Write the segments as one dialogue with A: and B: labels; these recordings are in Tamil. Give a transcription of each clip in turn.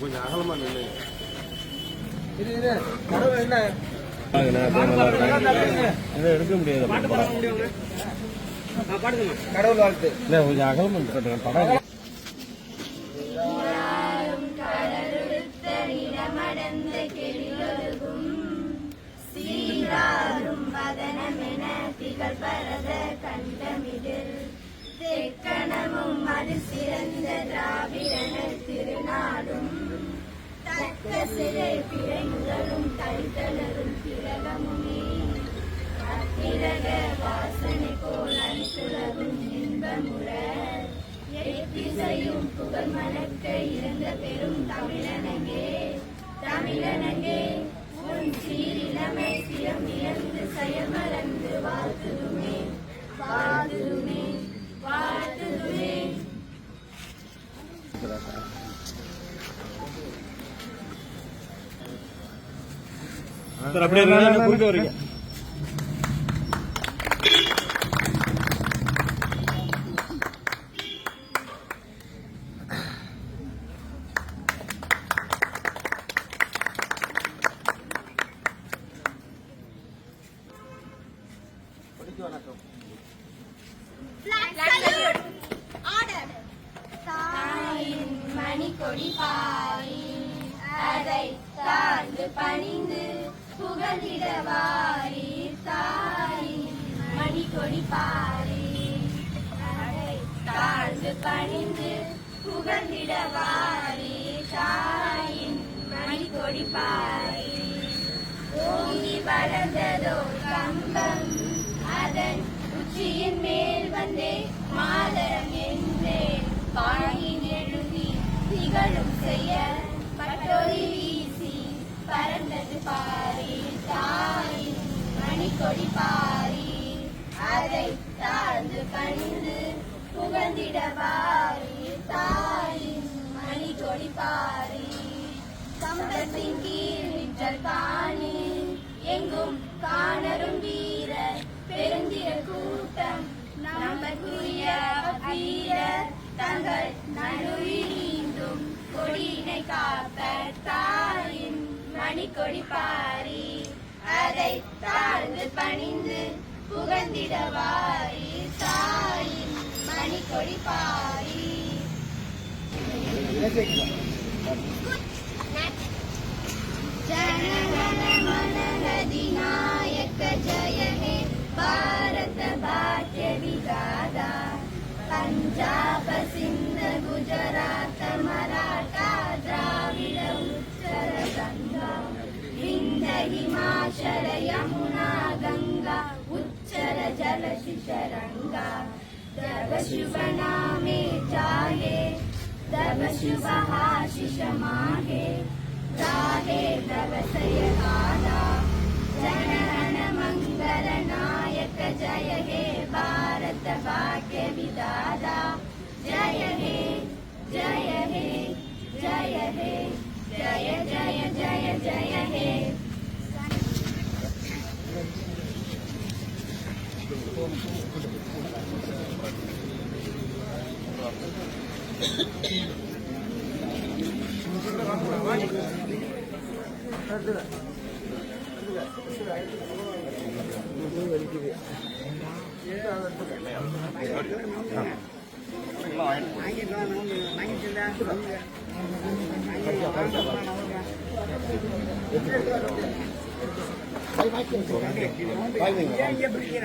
A: கொஞ்சம் அகலமா நின்று கடவுள் எடுக்க முடியாது கடவுள்
B: வாழ்த்து
A: கொஞ்சம் அகலமா படம்
C: திகழ் பரத கண்டமிடில் தெக்கணமும் அது சிறந்த திராவிடன திருநாடும். தக்க சிறை பிழைகளும் கைத்தளரும் திலகமுமே. அத்திரக வாசனை போல் அனைத்துலகும் இன்பமுற. எத்திசையும் புகழ் மணக்க இருந்த பெரும் தமிழனங்கே. தமிழனங்கே உன் சீரிழமை சிரம் இழந்து செயமறந்து வாழ்
A: சார் அப்படியே இருந்தாலும் குறுக்க வரீங்க.
C: மணிக்கொடி பாரி அதை பணிந்து புகழ்ந்திடவாரி தாயின் மணிக்கொடி பாரி. தாழ்ந்து பணிந்து புகழ்ந்திடவாரி தாயின் மணிக்கொடி பாரி. ஓங்கி வளர்ந்ததோ கம்பம் பாரி தாயின் மணிக்கொடி பாரி அதை தாழ்ந்து பணிந்து புகழ்ந்திட பாரி தாயின் மணிக்கொடி பாரி. கம்பத்தின் கீழ் நின்ற காணி மகிழ்ந்திடவாரி தாயின் மணிக்கொடி பாரி ஜனகன மனதிநாயக்க ஜயமே பாரத பாக்ய விகாதா பஞ்சாப சிந்த குஜராத்த மராட்டா திராவிட உத்தர கங்கா விந்த ஹிமாச்சல யமுனா जल शिखरंगा तब शुभ नामे जाहे तब शुभ आशिष माहे जाहे तब सयकाला जन मंगल नायक जय हे 这个，这个，这个，这个，这个。你这个屁股，这个不给没
A: 有，
B: 买点毛的，买点，买点什么毛的，买点毛的。买买点毛的，买点毛的。哎呀，不给啦！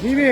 B: ஜீவி